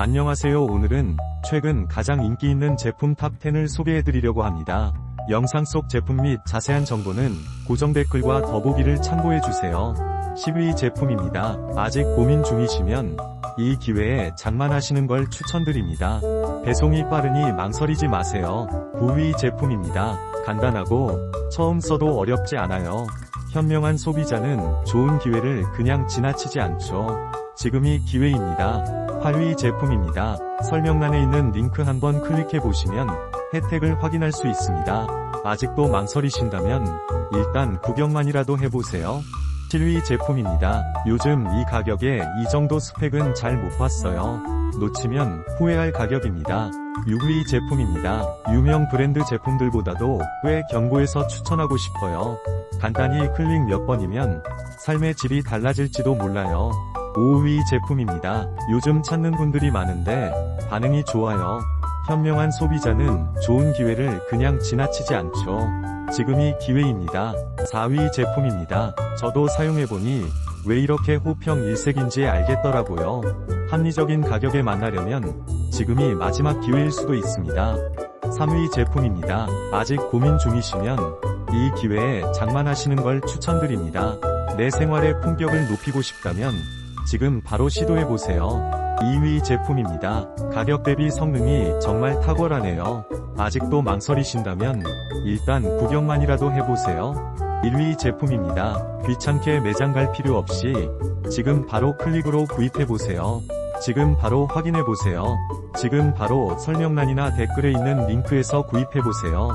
안녕하세요 오늘은 최근 가장 인기 있는 제품 탑10을 소개해드리려고 합니다. 영상 속 제품 및 자세한 정보는 고정 댓글과 더보기를 참고해주세요. 10위 제품입니다. 아직 고민 중이시면 이 기회에 장만하시는 걸 추천드립니다. 배송이 빠르니 망설이지 마세요. 9위 제품입니다. 간단하고 처음 써도 어렵지 않아요. 현명한 소비자는 좋은 기회를 그냥 지나치지 않죠. 지금이 기회입니다. 8위 제품입니다. 설명란에 있는 링크 한번 클릭해 보시면 혜택을 확인할 수 있습니다. 아직도 망설이신다면 일단 구경만이라도 해보세요. 7위 제품입니다. 요즘 이 가격에 이 정도 스펙은 잘 못 봤어요. 놓치면 후회할 가격입니다. 6위 제품입니다. 유명 브랜드 제품들보다도 꽤 견고해서 추천하고 싶어요. 간단히 클릭 몇 번이면 삶의 질이 달라질지도 몰라요. 5위 제품입니다. 요즘 찾는 분들이 많은데 반응이 좋아요. 현명한 소비자는 좋은 기회를 그냥 지나치지 않죠. 지금이 기회입니다. 4위 제품입니다. 저도 사용해보니 왜 이렇게 호평 일색인지 알겠더라고요. 합리적인 가격에 만나려면 지금이 마지막 기회일 수도 있습니다. 3위 제품입니다. 아직 고민 중이시면 이 기회에 장만하시는 걸 추천드립니다. 내 생활의 품격을 높이고 싶다면 지금 바로 시도해보세요. 2위 제품입니다. 가격 대비 성능이 정말 탁월하네요. 아직도 망설이신다면 일단 구경만이라도 해보세요. 1위 제품입니다. 귀찮게 매장 갈 필요 없이 지금 바로 클릭으로 구입해보세요. 지금 바로 확인해보세요. 지금 바로 설명란이나 댓글에 있는 링크에서 구입해보세요.